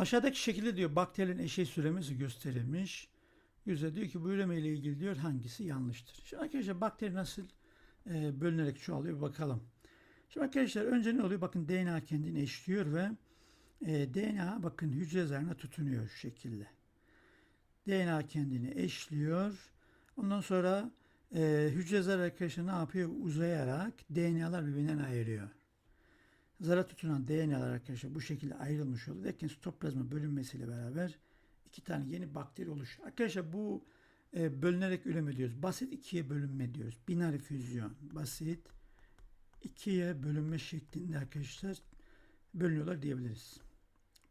Aşağıdaki şekilde diyor bakterinin eşey süremesi gösterilmiş. Yüzde diyor ki bu üreme ile ilgili diyor hangisi yanlıştır. Şimdi arkadaşlar bakteri nasıl e, bölünerek çoğalıyor bakalım. Şimdi arkadaşlar önce ne oluyor? Bakın DNA kendini eşliyor ve e, DNA bakın hücre zarına tutunuyor şu şekilde. DNA kendini eşliyor. Ondan sonra e, hücre zarı arkadaşlar ne yapıyor? Uzayarak DNA'lar birbirinden ayırıyor. Zara tutunan DNA'lar arkadaşlar bu şekilde ayrılmış oluyor. Derken sitoplazma bölünmesiyle beraber iki tane yeni bakteri oluşuyor. Arkadaşlar bu e, bölünerek üreme diyoruz. Basit ikiye bölünme diyoruz. Binary füzyon. Basit ikiye bölünme şeklinde arkadaşlar bölünüyorlar diyebiliriz.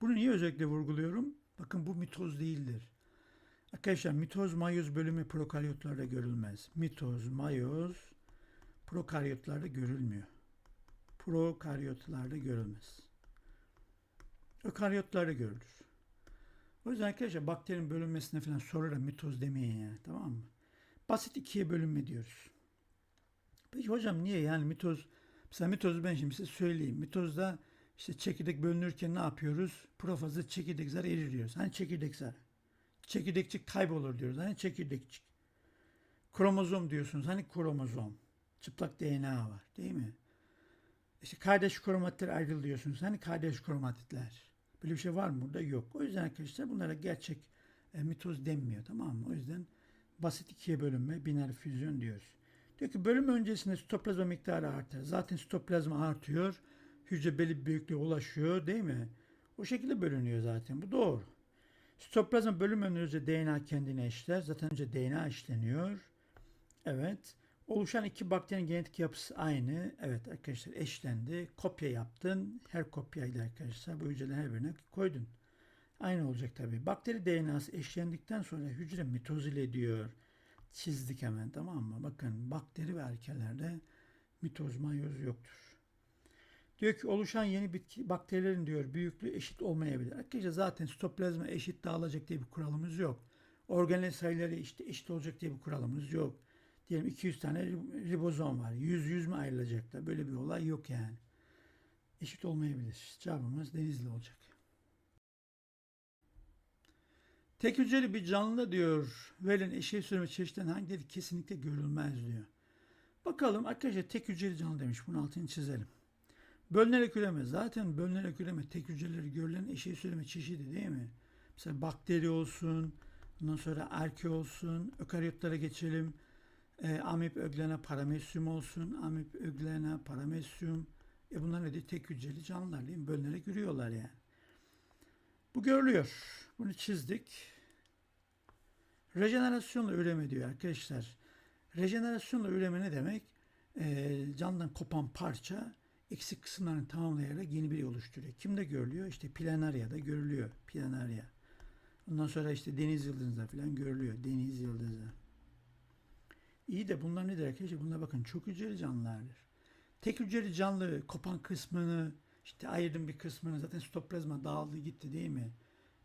Bunu niye özellikle vurguluyorum? Bakın bu mitoz değildir. Arkadaşlar mitoz mayoz bölümü prokaryotlarda görülmez. Mitoz mayoz prokaryotlarda görülmüyor. Prokaryotlarda görülmez. Ökaryotlarda görülür. O yüzden arkadaşlar bakterinin bölünmesine falan da mitoz demeyin yani tamam mı? Basit ikiye bölünme diyoruz. Peki hocam niye yani mitoz mesela mitozu ben şimdi size söyleyeyim. Mitozda işte çekirdek bölünürken ne yapıyoruz? Profazda çekirdek zar eririyoruz. Hani çekirdek zar? Çekirdekçik kaybolur diyoruz. Hani çekirdekçik. Kromozom diyorsunuz. Hani kromozom? Çıplak DNA var değil mi? İşte kardeş kromatitler ayrıl diyorsunuz. Hani kardeş kromatitler? Böyle bir şey var mı burada? Yok. O yüzden arkadaşlar bunlara gerçek e, mitoz denmiyor tamam mı? O yüzden basit ikiye bölünme, biner füzyon diyoruz. Diyor ki bölüm öncesinde sitoplazma miktarı artar. Zaten sitoplazma artıyor. Hücre belli bir büyüklüğe ulaşıyor değil mi? O şekilde bölünüyor zaten. Bu doğru. Sitoplazma bölüm önce DNA kendine eşler. Zaten önce DNA eşleniyor. Evet. Oluşan iki bakterinin genetik yapısı aynı. Evet arkadaşlar eşlendi. Kopya yaptın. Her kopyayla arkadaşlar bu hücrelerin her birine koydun. Aynı olacak tabii. Bakteri DNA'sı eşlendikten sonra hücre mitozil ediyor. Çizdik hemen tamam mı? Bakın bakteri ve erkelerde mitoz mayoz yoktur. Diyor ki oluşan yeni bitki bakterilerin diyor büyüklüğü eşit olmayabilir. Arkadaşlar zaten sitoplazma eşit dağılacak diye bir kuralımız yok. Organel sayıları işte eşit olacak diye bir kuralımız yok. Diyelim 200 tane ribozom var. 100 100 mü ayrılacaklar? Böyle bir olay yok yani. Eşit olmayabilir. Cevabımız denizli olacak. Tek hücreli bir canlıda diyor verilen eşeği sürme çeşitlerinin hangileri kesinlikle görülmez diyor. Bakalım arkadaşlar tek hücreli canlı demiş. Bunun altını çizelim. Bölünerek üreme. Zaten bölünerek üreme tek hücreleri görülen eşeği sürme çeşidi değil mi? Mesela bakteri olsun, ondan sonra arke olsun, ökaryotlara geçelim. E, amip öglena paramesyum olsun, amip öglena paramesyum. E bunlar ne diyor? Tek hücreli canlılar değil mi? Bölünerek ürüyorlar yani. Bu görülüyor. Bunu çizdik. Rejenerasyonla üreme diyor arkadaşlar. Rejenerasyonla üreme ne demek? E, candan kopan parça eksik kısımlarını tamamlayarak yeni bir oluşturuyor. Kimde görülüyor? İşte planaryada görülüyor. Planarya. Ondan sonra işte deniz yıldızında falan görülüyor. Deniz yıldızı. İyi de bunlar nedir arkadaşlar? Bunlar bakın çok hücreli canlılardır. Tek hücreli canlı kopan kısmını işte ayırdım bir kısmını zaten sitoplazma dağıldı gitti değil mi?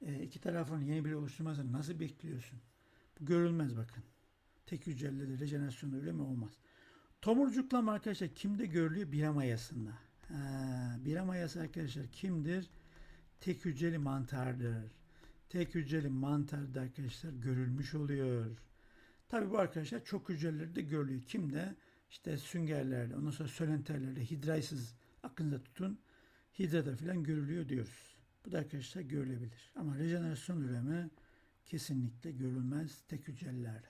E, iki tarafın yeni bir oluşturmasını nasıl bekliyorsun? Bu görülmez bakın. Tek hücreli de rejenerasyonda öyle mi olmaz? Tomurcuklama arkadaşlar kimde görülüyor? Bira mayasında. Bira mayası arkadaşlar kimdir? Tek hücreli mantardır. Tek hücreli mantarda arkadaşlar görülmüş oluyor. Tabi bu arkadaşlar çok hücreleri de görülüyor. Kimde? İşte süngerlerde, ondan sonra sölenterlerde, hidraysız aklınıza tutun. Hidrada falan görülüyor diyoruz. Bu da arkadaşlar görülebilir. Ama rejenerasyon üreme kesinlikle görülmez tek hücrelilerde.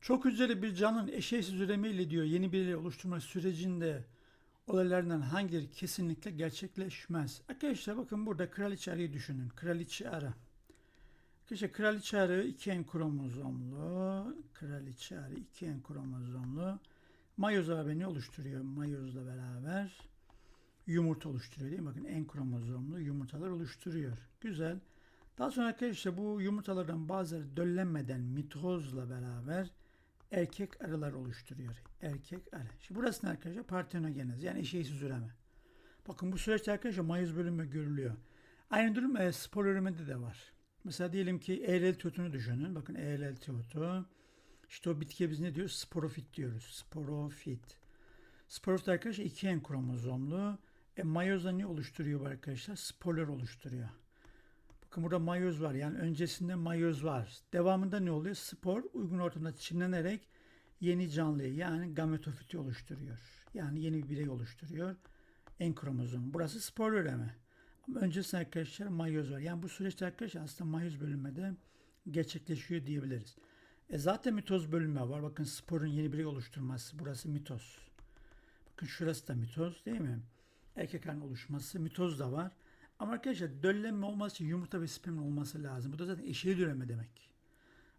Çok hücreli bir canın eşeysiz üremiyle diyor yeni bir oluşturma sürecinde olaylardan hangileri kesinlikle gerçekleşmez. Arkadaşlar bakın burada kraliçe arıyı düşünün. Kraliçe arı. Arkadaşlar kraliçe arı iki en kromozomlu. Kraliçe arı iki en kromozomlu. Mayoz ne oluşturuyor? Mayozla beraber yumurta oluşturuyor değil mi? Bakın en kromozomlu yumurtalar oluşturuyor. Güzel. Daha sonra arkadaşlar bu yumurtalardan bazıları döllenmeden mitozla beraber erkek arılar oluşturuyor. Erkek arı. Şimdi burası arkadaşlar? Partenogenez yani eşeğsiz üreme. Bakın bu süreçte arkadaşlar mayoz bölünme görülüyor. Aynı durum e, spor üremede de var. Mesela diyelim ki ERL tütünü düşünün. Bakın ERL tütü. İşte o bitkiye biz ne diyoruz? Sporofit diyoruz. Sporofit. Sporofit arkadaşlar iki en kromozomlu. E, mayozda ne oluşturuyor arkadaşlar? Sporlar oluşturuyor. Bakın burada mayoz var. Yani öncesinde mayoz var. Devamında ne oluyor? Spor uygun ortamda çimlenerek yeni canlıyı yani gametofiti oluşturuyor. Yani yeni bir birey oluşturuyor. En kromozom. Burası spor üreme. Öncesinde arkadaşlar mayoz var. Yani bu süreçte arkadaşlar aslında mayoz bölünmede gerçekleşiyor diyebiliriz. E zaten mitoz bölünme var. Bakın sporun yeni birey oluşturması. Burası mitoz. Bakın şurası da mitoz değil mi? Erkek karnı oluşması. Mitoz da var. Ama arkadaşlar döllenme olması için yumurta ve spermin olması lazım. Bu da zaten eşeği üreme demek.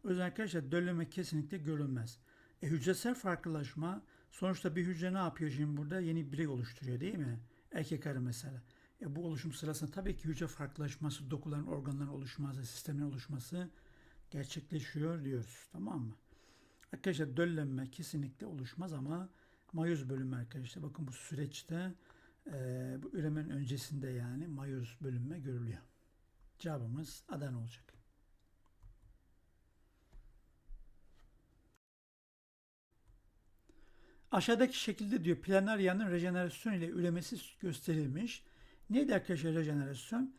O yüzden arkadaşlar döllenme kesinlikle görülmez. E, hücresel farklılaşma sonuçta bir hücre ne yapıyor şimdi burada? Yeni bir birey oluşturuyor değil mi? Erkek arı mesela. E, bu oluşum sırasında tabii ki hücre farklılaşması, dokuların, organların oluşması, sistemlerin oluşması gerçekleşiyor diyoruz. Tamam mı? Arkadaşlar döllenme kesinlikle oluşmaz ama mayoz bölünme arkadaşlar. Bakın bu süreçte e, bu üremenin öncesinde yani mayoz bölünme görülüyor. Cevabımız Adana olacak. Aşağıdaki şekilde diyor planaryanın rejenerasyon ile üremesi gösterilmiş. Neydi arkadaşlar rejenerasyon?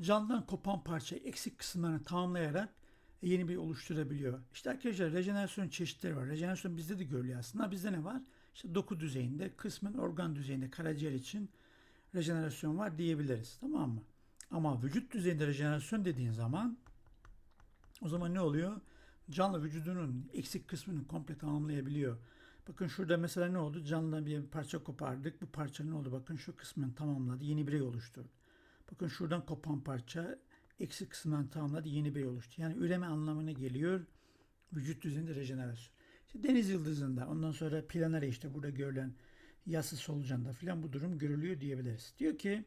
Canlıdan kopan parça eksik kısımlarını tamamlayarak yeni bir oluşturabiliyor. İşte arkadaşlar rejenerasyon çeşitleri var. Rejenerasyon bizde de görülüyor aslında. Bizde ne var? İşte doku düzeyinde, kısmen organ düzeyinde karaciğer için rejenerasyon var diyebiliriz. Tamam mı? Ama vücut düzeyinde rejenerasyon dediğin zaman o zaman ne oluyor? Canlı vücudunun eksik kısmını komple tamamlayabiliyor. Bakın şurada mesela ne oldu? Canlıdan bir parça kopardık. Bu parça ne oldu? Bakın şu kısmını tamamladı. Yeni birey oluşturdu. Bakın şuradan kopan parça eksik kısmından tamamladı. Yeni birey oluştu. Yani üreme anlamına geliyor. Vücut düzeyinde rejenerasyon. İşte deniz yıldızında ondan sonra planere işte burada görülen yası solucanda filan bu durum görülüyor diyebiliriz. Diyor ki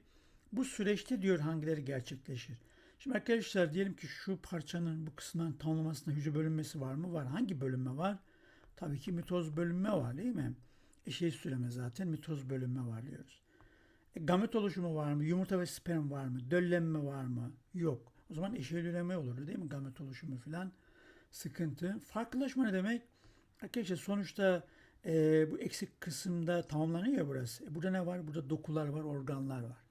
bu süreçte diyor hangileri gerçekleşir? Şimdi arkadaşlar diyelim ki şu parçanın bu kısmından tamamlamasında hücre bölünmesi var mı? Var. Hangi bölünme var? Tabii ki mitoz bölünme var değil mi? Eşeği süreme zaten mitoz bölünme var diyoruz. E, gamet oluşumu var mı? Yumurta ve sperm var mı? Döllenme var mı? Yok. O zaman eşeği üreme olurdu değil mi? Gamet oluşumu filan sıkıntı. Farklılaşma ne demek? Arkadaşlar sonuçta e, bu eksik kısımda tamamlanıyor ya burası. E, burada ne var? Burada dokular var, organlar var.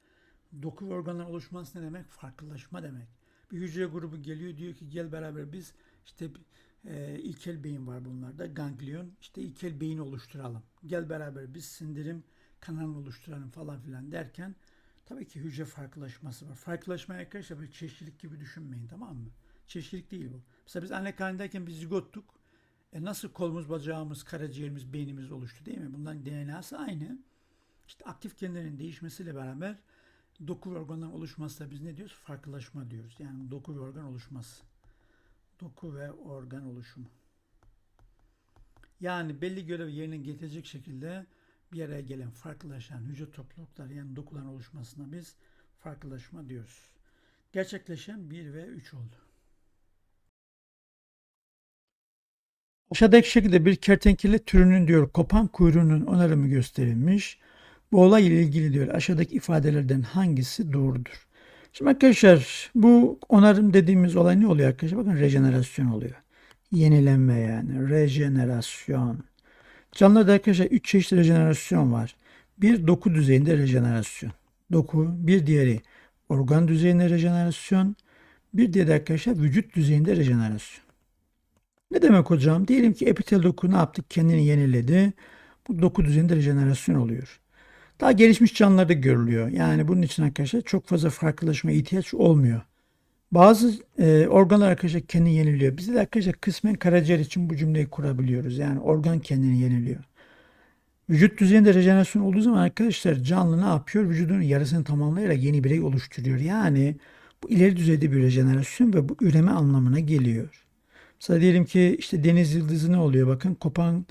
Doku ve organların oluşması ne demek? Farklılaşma demek. Bir hücre grubu geliyor diyor ki gel beraber biz işte e, ilkel beyin var bunlarda. Ganglion. işte ilkel beyin oluşturalım. Gel beraber biz sindirim kanalını oluşturalım falan filan derken tabii ki hücre farklılaşması var. Farklılaşma arkadaşlar böyle çeşitlilik gibi düşünmeyin tamam mı? Çeşitlilik değil bu. Mesela biz anne karnındayken biz zigottuk. E nasıl kolumuz, bacağımız, karaciğerimiz, beynimiz oluştu değil mi? Bunların DNA'sı aynı. İşte aktif genlerin değişmesiyle beraber doku ve organların oluşması da biz ne diyoruz? Farklılaşma diyoruz. Yani doku ve organ oluşması. Doku ve organ oluşumu. Yani belli görev yerine getirecek şekilde bir araya gelen farklılaşan hücre toplulukları yani dokuların oluşmasına biz farklılaşma diyoruz. Gerçekleşen 1 ve 3 oldu. Aşağıdaki şekilde bir kertenkele türünün diyor kopan kuyruğunun onarımı gösterilmiş. Bu olay ile ilgili diyor aşağıdaki ifadelerden hangisi doğrudur? Şimdi arkadaşlar bu onarım dediğimiz olay ne oluyor arkadaşlar? Bakın rejenerasyon oluyor. Yenilenme yani. Rejenerasyon. Canlılarda arkadaşlar 3 çeşit rejenerasyon var. Bir doku düzeyinde rejenerasyon. Doku. Bir diğeri organ düzeyinde rejenerasyon. Bir diğeri arkadaşlar vücut düzeyinde rejenerasyon. Ne demek hocam? Diyelim ki epitel doku ne yaptık? Kendini yeniledi. Bu doku düzeyinde rejenerasyon oluyor. Daha gelişmiş canlılarda görülüyor. Yani bunun için arkadaşlar çok fazla farklılaşma ihtiyaç olmuyor. Bazı e, organlar arkadaşlar kendini yeniliyor. Biz de arkadaşlar kısmen karaciğer için bu cümleyi kurabiliyoruz. Yani organ kendini yeniliyor. Vücut düzeyinde rejenerasyon olduğu zaman arkadaşlar canlı ne yapıyor? Vücudun yarısını tamamlayarak yeni birey oluşturuyor. Yani bu ileri düzeyde bir rejenerasyon ve bu üreme anlamına geliyor. Mesela diyelim ki işte deniz yıldızı ne oluyor? Bakın kopan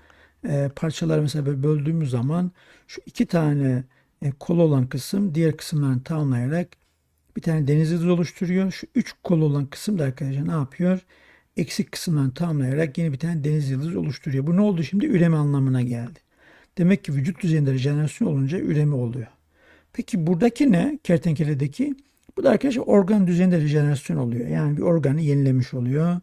e, parçalar mesela böldüğümüz zaman şu iki tane e, kol olan kısım diğer kısımlarını tamamlayarak bir tane deniz yıldızı oluşturuyor. Şu üç kol olan kısım da arkadaşlar ne yapıyor? Eksik kısımlarını tamamlayarak yeni bir tane deniz yıldızı oluşturuyor. Bu ne oldu şimdi? Üreme anlamına geldi. Demek ki vücut düzeyinde rejenerasyon olunca üreme oluyor. Peki buradaki ne? Kertenkeledeki. Bu da arkadaşlar organ düzeyinde rejenerasyon oluyor. Yani bir organı yenilemiş oluyor.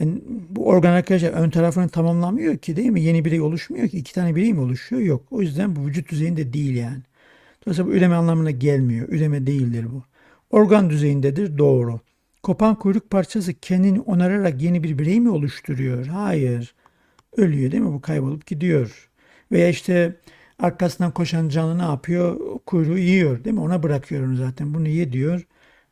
Yani bu organ arkadaşlar ön tarafını tamamlamıyor ki değil mi? Yeni birey oluşmuyor ki. iki tane birey mi oluşuyor? Yok. O yüzden bu vücut düzeyinde değil yani. Dolayısıyla bu üreme anlamına gelmiyor. Üreme değildir bu. Organ düzeyindedir. Doğru. Kopan kuyruk parçası kendini onararak yeni bir birey mi oluşturuyor? Hayır. Ölüyor değil mi? Bu kaybolup gidiyor. Veya işte arkasından koşan canlı ne yapıyor? Kuyruğu yiyor değil mi? Ona bırakıyor onu zaten. Bunu ye diyor.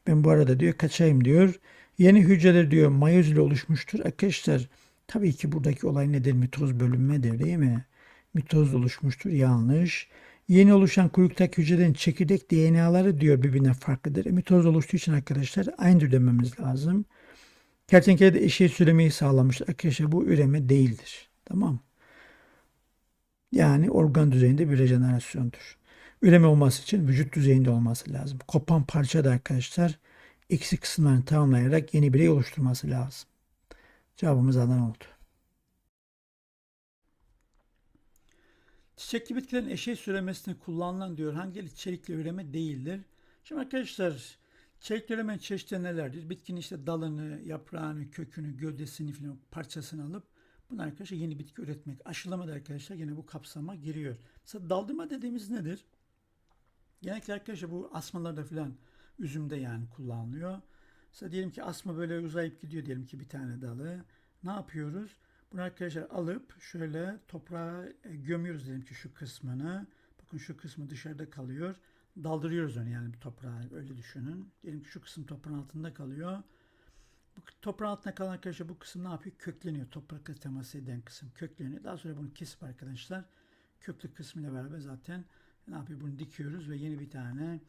Ben bu arada diyor kaçayım diyor. Yeni hücreler diyor mayoz ile oluşmuştur. Arkadaşlar tabii ki buradaki olay nedir? Mitoz bölünmedir değil mi? Mitoz oluşmuştur. Yanlış. Yeni oluşan kuyruktaki hücrelerin çekirdek DNA'ları diyor birbirinden farklıdır. E, mitoz oluştuğu için arkadaşlar aynı dememiz lazım. Kertenkele de eşeği süremeyi sağlamıştır. Arkadaşlar bu üreme değildir. Tamam? Yani organ düzeyinde bir rejenerasyondur. Üreme olması için vücut düzeyinde olması lazım. Kopan parça da arkadaşlar eksik kısımlarını tamamlayarak yeni birey oluşturması lazım. Cevabımız Adana oldu. Çiçekli bitkilerin eşey süremesine kullanılan diyor hangi çelikli üreme değildir. Şimdi arkadaşlar çelikli üreme çeşitleri nelerdir? Bitkinin işte dalını, yaprağını, kökünü, gövdesini falan parçasını alıp bunu arkadaşlar yeni bitki üretmek. Aşılama da arkadaşlar yine bu kapsama giriyor. Mesela daldırma dediğimiz nedir? Genellikle arkadaşlar bu asmalarda falan üzümde yani kullanılıyor. Mesela diyelim ki asma böyle uzayıp gidiyor diyelim ki bir tane dalı. Ne yapıyoruz? Bunu arkadaşlar alıp şöyle toprağa e, gömüyoruz diyelim ki şu kısmını. Bakın şu kısmı dışarıda kalıyor. Daldırıyoruz onu yani toprağa öyle düşünün. Diyelim ki şu kısım toprağın altında kalıyor. Bu toprağın altında kalan arkadaşlar bu kısım ne yapıyor? Kökleniyor. Toprakla temas eden kısım kökleniyor. Daha sonra bunu kesip arkadaşlar köklü kısmıyla beraber zaten ne yapıyor? Bunu dikiyoruz ve yeni bir tane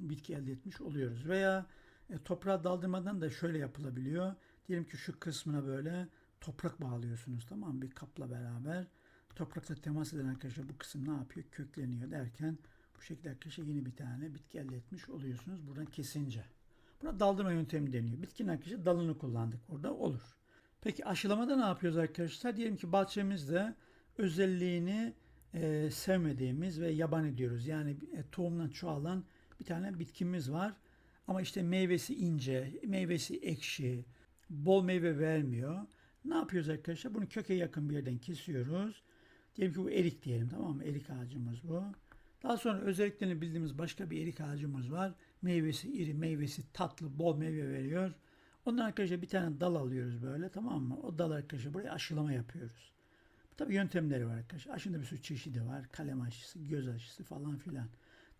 bitki elde etmiş oluyoruz. Veya e, toprağa daldırmadan da şöyle yapılabiliyor. Diyelim ki şu kısmına böyle toprak bağlıyorsunuz tamam mı? Bir kapla beraber. Toprakla temas eden arkadaşlar bu kısım ne yapıyor? Kökleniyor derken bu şekilde arkadaşlar yeni bir tane bitki elde etmiş oluyorsunuz buradan kesince. Buna daldırma yöntemi deniyor. Bitkinin arkadaşlar dalını kullandık. Orada olur. Peki aşılamada ne yapıyoruz arkadaşlar? Diyelim ki bahçemizde özelliğini e, sevmediğimiz ve yaban ediyoruz. Yani e, tohumdan çoğalan bir tane bitkimiz var. Ama işte meyvesi ince, meyvesi ekşi, bol meyve vermiyor. Ne yapıyoruz arkadaşlar? Bunu köke yakın bir yerden kesiyoruz. Diyelim ki bu erik diyelim tamam mı? Erik ağacımız bu. Daha sonra özelliklerini bildiğimiz başka bir erik ağacımız var. Meyvesi iri, meyvesi tatlı, bol meyve veriyor. Ondan arkadaşlar bir tane dal alıyoruz böyle tamam mı? O dal arkadaşlar buraya aşılama yapıyoruz. Tabii yöntemleri var arkadaşlar. Aşında bir sürü çeşidi var. Kalem aşısı, göz aşısı falan filan.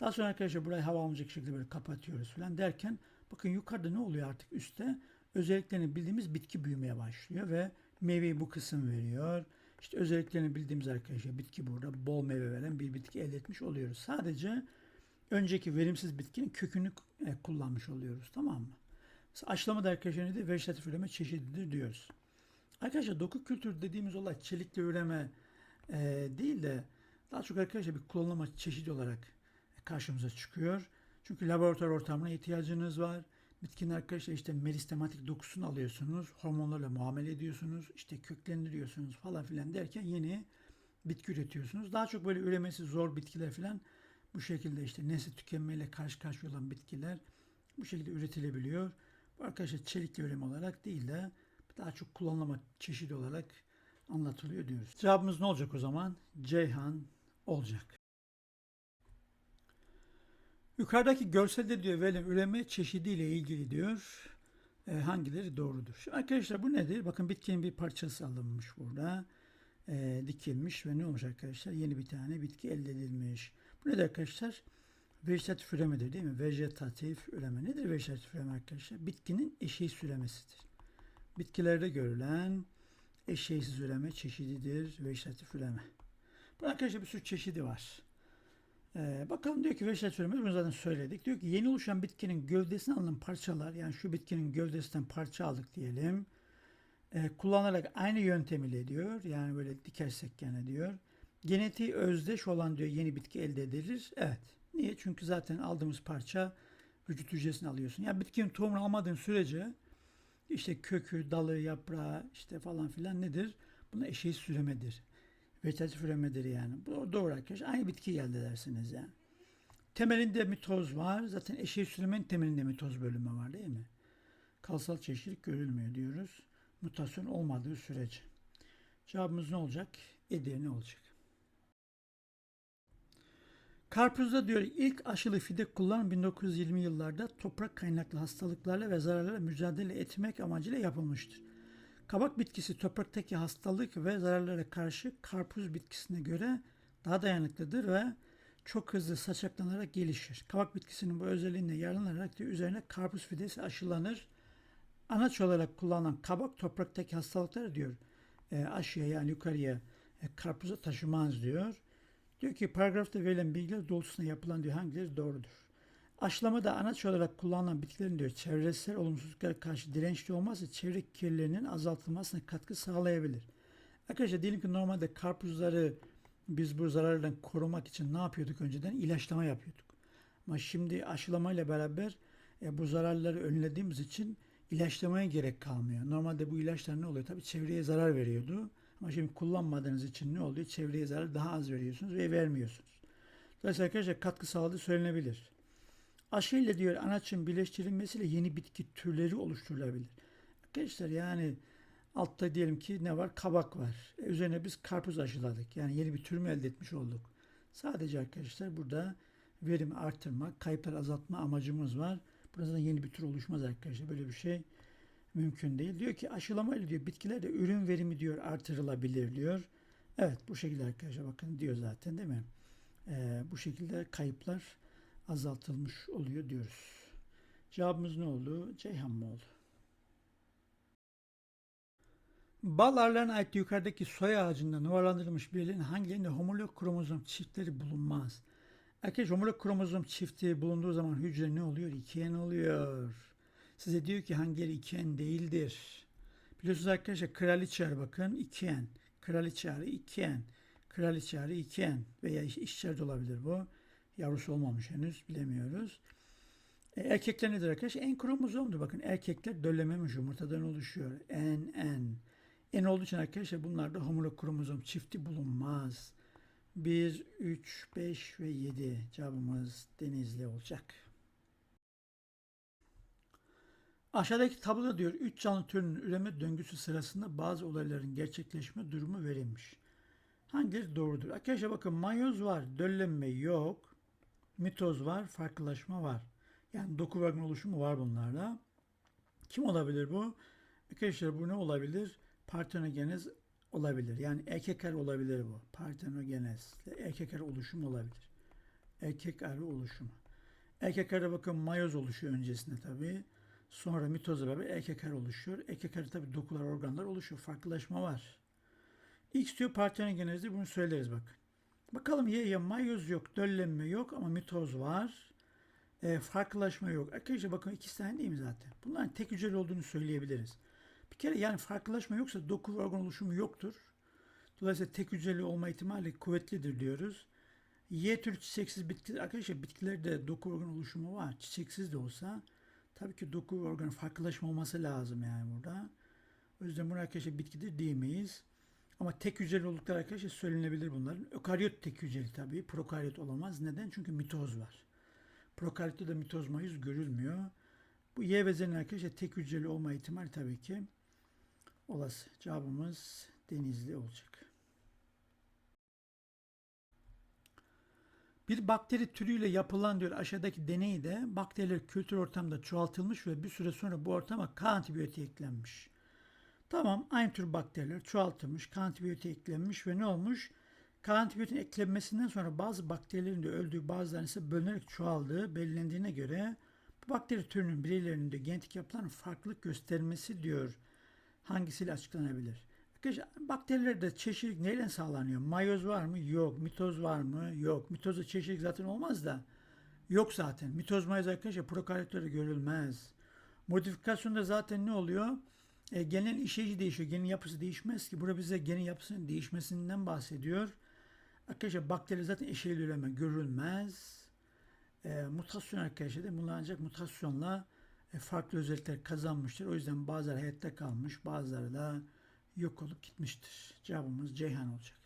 Daha sonra arkadaşlar burayı hava almayacak şekilde böyle kapatıyoruz falan derken bakın yukarıda ne oluyor artık üstte? Özelliklerini bildiğimiz bitki büyümeye başlıyor ve meyveyi bu kısım veriyor. İşte özelliklerini bildiğimiz arkadaşlar bitki burada bol meyve veren bir bitki elde etmiş oluyoruz. Sadece önceki verimsiz bitkinin kökünü e, kullanmış oluyoruz. Tamam mı? Mesela aşılama da arkadaşlar nedir? Vejetatif üreme çeşididir diyoruz. Arkadaşlar doku kültürü dediğimiz olay çelikli üreme e, değil de daha çok arkadaşlar bir klonlama çeşidi olarak karşımıza çıkıyor. Çünkü laboratuvar ortamına ihtiyacınız var. Bitkinin arkadaşlar işte meristematik dokusunu alıyorsunuz. Hormonlarla muamele ediyorsunuz. işte köklendiriyorsunuz falan filan derken yeni bitki üretiyorsunuz. Daha çok böyle üremesi zor bitkiler filan bu şekilde işte nesli tükenmeyle karşı karşıya olan bitkiler bu şekilde üretilebiliyor. Bu arkadaşlar çelikli üreme olarak değil de daha çok kullanılma çeşidi olarak anlatılıyor diyoruz. Cevabımız ne olacak o zaman? Ceyhan olacak. Yukarıdaki görselde diyor verilen üreme çeşidiyle ilgili diyor. E, hangileri doğrudur? Şimdi arkadaşlar bu nedir? Bakın bitkinin bir parçası alınmış burada. E, dikilmiş ve ne olmuş arkadaşlar? Yeni bir tane bitki elde edilmiş. Bu nedir arkadaşlar? Vejetatif üremedir değil mi? Vejetatif üreme. Nedir vejetatif üreme arkadaşlar? Bitkinin eşeği süremesidir. Bitkilerde görülen eşeğsiz üreme çeşididir vejetatif üreme. Bu arkadaşlar bir sürü çeşidi var. Ee, bakalım diyor ki vejetatif üreme bunu zaten söyledik. Diyor ki yeni oluşan bitkinin gövdesine alınan parçalar yani şu bitkinin gövdesinden parça aldık diyelim. Ee, kullanarak aynı yöntem ile diyor. Yani böyle dikersek gene diyor. Genetiği özdeş olan diyor yeni bitki elde edilir. Evet. Niye? Çünkü zaten aldığımız parça vücut hücresini alıyorsun. Yani bitkinin tohumunu almadığın sürece işte kökü, dalı, yaprağı işte falan filan nedir? Buna eşeği süremedir. Vegetatif üremedir yani. Bu doğru arkadaşlar. Aynı bitki elde edersiniz yani. Temelinde mitoz var. Zaten eşeği süremenin temelinde mitoz bölümü var değil mi? Kalsal çeşitlilik görülmüyor diyoruz. Mutasyon olmadığı sürece. Cevabımız ne olacak? Edirne olacak. Karpuzda diyor ilk aşılı fide kullanım 1920 yıllarda toprak kaynaklı hastalıklarla ve zararlarla mücadele etmek amacıyla yapılmıştır. Kabak bitkisi topraktaki hastalık ve zararlara karşı karpuz bitkisine göre daha dayanıklıdır ve çok hızlı saçaklanarak gelişir. Kabak bitkisinin bu özelliğine yararlanarak diyor, üzerine karpuz fidesi aşılanır. Anaç olarak kullanılan kabak topraktaki hastalıkları diyor e, aşıya yani yukarıya e, karpuza taşımaz diyor. Diyor ki paragrafta verilen bilgiler doğrultusunda yapılan diyor hangileri doğrudur. Aşılamada anaç olarak kullanılan bitkilerin diyor çevresel olumsuzluklara karşı dirençli olmazsa çevre kirliliğinin azaltılmasına katkı sağlayabilir. Arkadaşlar diyelim ki normalde karpuzları biz bu zararlardan korumak için ne yapıyorduk önceden? İlaçlama yapıyorduk. Ama şimdi aşılamayla beraber e, bu zararları önlediğimiz için ilaçlamaya gerek kalmıyor. Normalde bu ilaçlar ne oluyor? Tabii çevreye zarar veriyordu. Ama şimdi kullanmadığınız için ne oluyor? Çevreye zarar daha az veriyorsunuz ve vermiyorsunuz. Dolayısıyla arkadaşlar katkı sağladığı söylenebilir. Aşı ile diyor anaçın birleştirilmesiyle yeni bitki türleri oluşturulabilir. Arkadaşlar yani altta diyelim ki ne var? Kabak var. E, üzerine biz karpuz aşıladık. Yani yeni bir tür mü elde etmiş olduk? Sadece arkadaşlar burada verimi artırmak, kayıplar azaltma amacımız var. Burada da yeni bir tür oluşmaz arkadaşlar. Böyle bir şey mümkün değil. Diyor ki aşılamayla diyor bitkilerde ürün verimi diyor artırılabilir diyor. Evet bu şekilde arkadaşlar bakın diyor zaten değil mi? Ee, bu şekilde kayıplar azaltılmış oluyor diyoruz. Cevabımız ne oldu? Ceyhan mı oldu? Bal arılarına ait yukarıdaki soy ağacında numaralandırılmış birlerin hangilerinde homolog kromozom çiftleri bulunmaz? Arkadaşlar homolog kromozom çifti bulunduğu zaman hücre ne oluyor? İkiyen oluyor. Size diyor ki hangileri ikiyen değildir. Biliyorsunuz arkadaşlar kraliçe arı bakın ikiyen. Kraliçe arı ikiyen. Kraliçe arı veya işçer de olabilir bu. Yavrusu olmamış henüz bilemiyoruz. E, erkekler nedir arkadaşlar? En kromozomdur. Bakın erkekler döllememiş yumurtadan oluşuyor. En en. En olduğu için arkadaşlar bunlarda homolog kromozom çifti bulunmaz. 1, 3, 5 ve 7 cevabımız denizli olacak. Aşağıdaki tabloda diyor 3 canlı türünün üreme döngüsü sırasında bazı olayların gerçekleşme durumu verilmiş. Hangileri doğrudur? Arkadaşlar bakın mayoz var, döllenme yok. Mitoz var, farklılaşma var. Yani doku organ oluşumu var bunlarda. Kim olabilir bu? Arkadaşlar bu ne olabilir? Partenogenez olabilir. Yani erkek arı olabilir bu. Partenogenez. Erkek arı oluşumu olabilir. Erkek arı oluşumu. Erkek arı bakın mayoz oluşuyor öncesinde tabii. Sonra mitozla beraber erkek arı oluşuyor. Erkek arı tabii dokular, organlar oluşuyor. Farklılaşma var. X diyor partenogenezde bunu söyleriz bakın. Bakalım Y'ye mayoz yok, döllenme yok ama mitoz var. E, farklılaşma yok. Arkadaşlar bakın ikisi tane değil mi zaten? Bunların tek hücreli olduğunu söyleyebiliriz. Bir kere yani farklılaşma yoksa doku organ oluşumu yoktur. Dolayısıyla tek hücreli olma ihtimali kuvvetlidir diyoruz. Y tür çiçeksiz bitki arkadaşlar bitkilerde doku organ oluşumu var. Çiçeksiz de olsa tabii ki doku ve organ farklılaşma olması lazım yani burada. O yüzden bunu arkadaşlar bitkidir diyemeyiz. Ama tek hücreli oldukları arkadaşlar söylenebilir bunların. Ökaryot tek hücreli tabii. Prokaryot olamaz. Neden? Çünkü mitoz var. Prokaryotta da mitoz mayız görülmüyor. Bu Y ve Z'nin arkadaşlar tek hücreli olma ihtimali tabii ki olası. Cevabımız denizli olacak. Bir bakteri türüyle yapılan diyor aşağıdaki deneyde bakteriler kültür ortamda çoğaltılmış ve bir süre sonra bu ortama K antibiyotiği eklenmiş. Tamam aynı tür bakteriler çoğaltılmış, K antibiyotiği eklenmiş ve ne olmuş? K antibiyotiğin eklenmesinden sonra bazı bakterilerin de öldüğü bazılarının ise bölünerek çoğaldığı belirlendiğine göre bu bakteri türünün bireylerinin de genetik yapılan farklılık göstermesi diyor hangisiyle açıklanabilir? Arkadaşlar bakterilerde çeşitlilik neyle sağlanıyor? Mayoz var mı? Yok. Mitoz var mı? Yok. Mitozda çeşitlilik zaten olmaz da. Yok zaten. Mitoz mayoz arkadaşlar prokaryotlerde görülmez. Modifikasyonda zaten ne oluyor? E, genin işleyici değişiyor. Genin yapısı değişmez ki. Burada bize genin yapısının değişmesinden bahsediyor. Arkadaşlar bakteri zaten eşeğli üreme görülmez. E, mutasyon arkadaşlar da bunlar ancak mutasyonla e, farklı özellikler kazanmıştır. O yüzden bazıları hayatta kalmış, bazıları da yok olup gitmiştir. Cevabımız Ceyhan olacak.